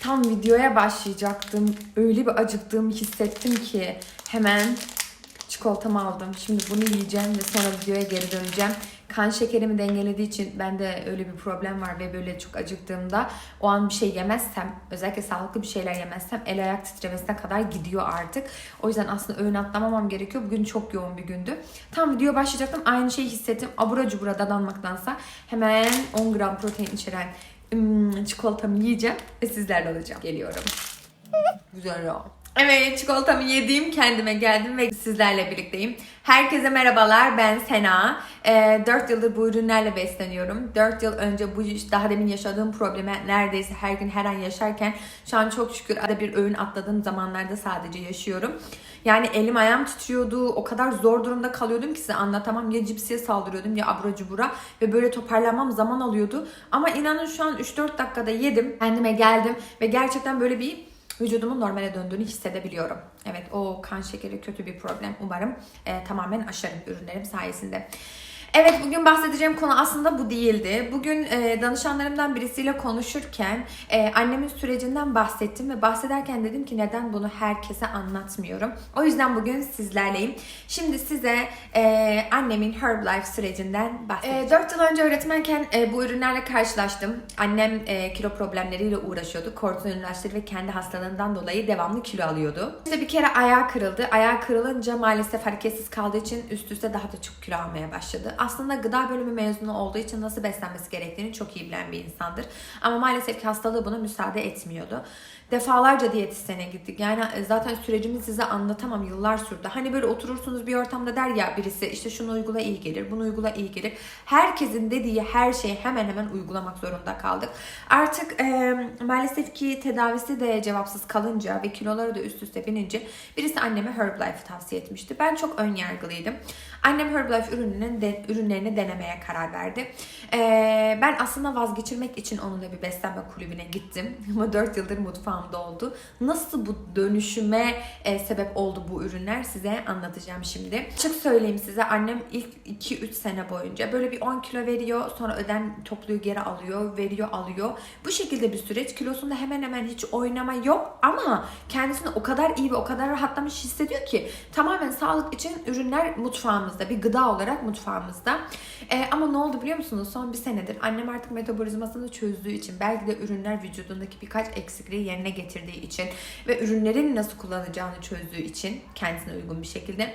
Tam videoya başlayacaktım. Öyle bir acıktığımı hissettim ki hemen çikolatamı aldım. Şimdi bunu yiyeceğim ve sonra videoya geri döneceğim. Kan şekerimi dengelediği için bende öyle bir problem var ve böyle çok acıktığımda o an bir şey yemezsem, özellikle sağlıklı bir şeyler yemezsem el ayak titremesine kadar gidiyor artık. O yüzden aslında öğün atlamamam gerekiyor. Bugün çok yoğun bir gündü. Tam video başlayacaktım. Aynı şeyi hissettim. Abura cubura dadanmaktansa hemen 10 gram protein içeren çikolatamı yiyeceğim ve sizlerle olacağım. Geliyorum. Güzel ya. Evet çikolatamı yediğim kendime geldim ve sizlerle birlikteyim. Herkese merhabalar ben Sena. Ee, 4 yıldır bu ürünlerle besleniyorum. 4 yıl önce bu daha demin yaşadığım problemi neredeyse her gün her an yaşarken şu an çok şükür arada bir öğün atladığım zamanlarda sadece yaşıyorum. Yani elim ayağım titriyordu. O kadar zor durumda kalıyordum ki size anlatamam. Ya cipsiye saldırıyordum ya abura cubura ve böyle toparlanmam zaman alıyordu. Ama inanın şu an 3-4 dakikada yedim. Kendime geldim ve gerçekten böyle bir vücudumun normale döndüğünü hissedebiliyorum. Evet o kan şekeri kötü bir problem. Umarım e, tamamen aşarım ürünlerim sayesinde. Evet bugün bahsedeceğim konu aslında bu değildi. Bugün e, danışanlarımdan birisiyle konuşurken e, annemin sürecinden bahsettim ve bahsederken dedim ki neden bunu herkese anlatmıyorum. O yüzden bugün sizlerleyim. Şimdi size e, annemin Herbalife sürecinden bahsedeceğim. 4 yıl önce öğretmenken e, bu ürünlerle karşılaştım. Annem e, kilo problemleriyle uğraşıyordu. Kortizon ilaçları ve kendi hastalığından dolayı devamlı kilo alıyordu. İşte bir kere ayağı kırıldı. Ayağı kırılınca maalesef hareketsiz kaldığı için üst üste daha da çok kilo almaya başladı aslında gıda bölümü mezunu olduğu için nasıl beslenmesi gerektiğini çok iyi bilen bir insandır. Ama maalesef ki hastalığı buna müsaade etmiyordu. Defalarca diyetisyene gittik. Yani e, zaten sürecimi size anlatamam. Yıllar sürdü. Hani böyle oturursunuz bir ortamda der ya birisi işte şunu uygula iyi gelir, bunu uygula iyi gelir. Herkesin dediği her şeyi hemen hemen uygulamak zorunda kaldık. Artık e, maalesef ki tedavisi de cevapsız kalınca ve kiloları da üst üste binince birisi anneme Herbalife tavsiye etmişti. Ben çok ön yargılıydım. Annem Herbalife ürününün de, ürünlerini denemeye karar verdi. Ee, ben aslında vazgeçirmek için onunla bir beslenme kulübüne gittim. Ama 4 yıldır mutfağımda oldu. Nasıl bu dönüşüme e, sebep oldu bu ürünler size anlatacağım şimdi. Açık söyleyeyim size annem ilk 2-3 sene boyunca böyle bir 10 kilo veriyor. Sonra öden topluyor geri alıyor, veriyor alıyor. Bu şekilde bir süreç. Kilosunda hemen hemen hiç oynama yok ama kendisini o kadar iyi ve o kadar rahatlamış hissediyor ki tamamen sağlık için ürünler mutfağımızda, bir gıda olarak mutfağımızda. E, ama ne oldu biliyor musunuz? Son bir senedir annem artık metabolizmasını çözdüğü için belki de ürünler vücudundaki birkaç eksikliği yerine getirdiği için ve ürünlerin nasıl kullanacağını çözdüğü için kendisine uygun bir şekilde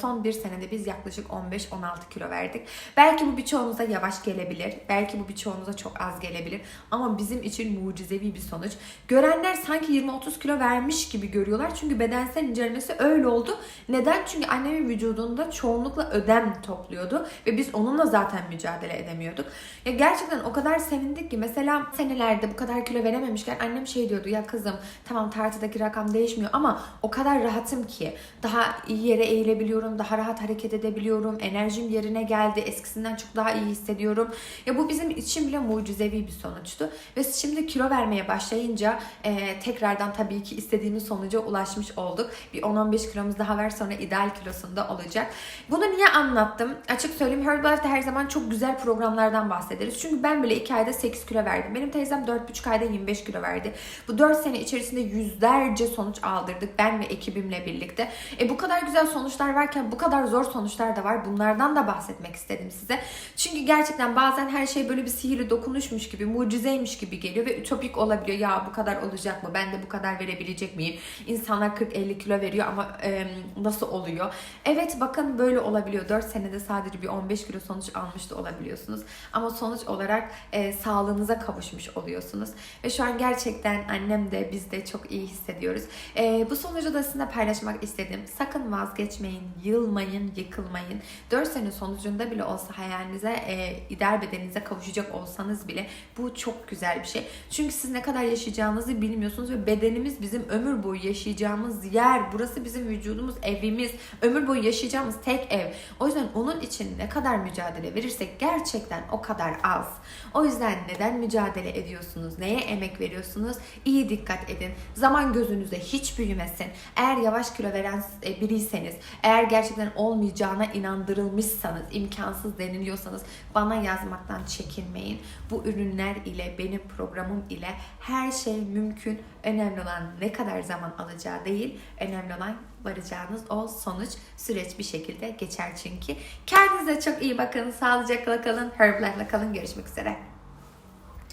son bir senede biz yaklaşık 15-16 kilo verdik. Belki bu birçoğunuza yavaş gelebilir. Belki bu birçoğunuza çok az gelebilir. Ama bizim için mucizevi bir sonuç. Görenler sanki 20-30 kilo vermiş gibi görüyorlar. Çünkü bedensel incelemesi öyle oldu. Neden? Çünkü annemin vücudunda çoğunlukla ödem topluyordu. Ve biz onunla zaten mücadele edemiyorduk. Ya gerçekten o kadar sevindik ki mesela senelerde bu kadar kilo verememişken annem şey diyordu ya kızım tamam tartıdaki rakam değişmiyor ama o kadar rahatım ki daha iyi yere eğilebiliyorum, daha rahat hareket edebiliyorum, enerjim yerine geldi, eskisinden çok daha iyi hissediyorum. Ya bu bizim için bile mucizevi bir sonuçtu. Ve şimdi kilo vermeye başlayınca e, tekrardan tabii ki istediğimiz sonuca ulaşmış olduk. Bir 10-15 kilomuz daha ver sonra ideal kilosunda olacak. Bunu niye anlattım? Açık söyleyeyim Herbalife'de her zaman çok güzel programlardan bahsederiz. Çünkü ben bile 2 ayda 8 kilo verdim. Benim teyzem 4,5 ayda 25 kilo verdi. Bu 4 sene içerisinde yüzlerce sonuç aldırdık ben ve ekibimle birlikte. E bu kadar güzel sonuçlar varken bu kadar zor sonuçlar da var. Bunlardan da bahsetmek istedim size. Çünkü gerçekten bazen her şey böyle bir sihirli dokunuşmuş gibi, mucizeymiş gibi geliyor ve ütopik olabiliyor. Ya bu kadar olacak mı? Ben de bu kadar verebilecek miyim? İnsanlar 40-50 kilo veriyor ama e, nasıl oluyor? Evet bakın böyle olabiliyor. 4 senede sadece bir 15 kilo sonuç almış da olabiliyorsunuz. Ama sonuç olarak e, sağlığınıza kavuşmuş oluyorsunuz. Ve şu an gerçekten annem de biz de çok iyi hissediyoruz. E, bu sonucu da sizinle paylaşmak istedim. Sakın vazgeçmeyin, yılmayın, yıkılmayın. 4 sene sonucunda bile olsa hayalinize, e, ideal bedeninize kavuşacak olsanız bile bu çok güzel bir şey. Çünkü siz ne kadar yaşayacağınızı bilmiyorsunuz ve bedenimiz bizim ömür boyu yaşayacağımız yer. Burası bizim vücudumuz, evimiz. Ömür boyu yaşayacağımız tek ev. O yüzden onun için ne kadar mücadele verirsek gerçekten o kadar az. O yüzden neden mücadele ediyorsunuz? Neye emek veriyorsunuz? İyi dikkat edin. Zaman gözünüze hiç büyümesin. Eğer yavaş kilo veren e, biriyseniz, eğer gerçekten olmayacağına inandırılmışsanız, imkansız deniliyorsanız bana yazmaktan çekinmeyin. Bu ürünler ile, benim programım ile her şey mümkün. Önemli olan ne kadar zaman alacağı değil, önemli olan varacağınız o sonuç süreç bir şekilde geçer çünkü. Kendinize çok iyi bakın, sağlıcakla kalın, Herbalife'la kalın. Görüşmek üzere.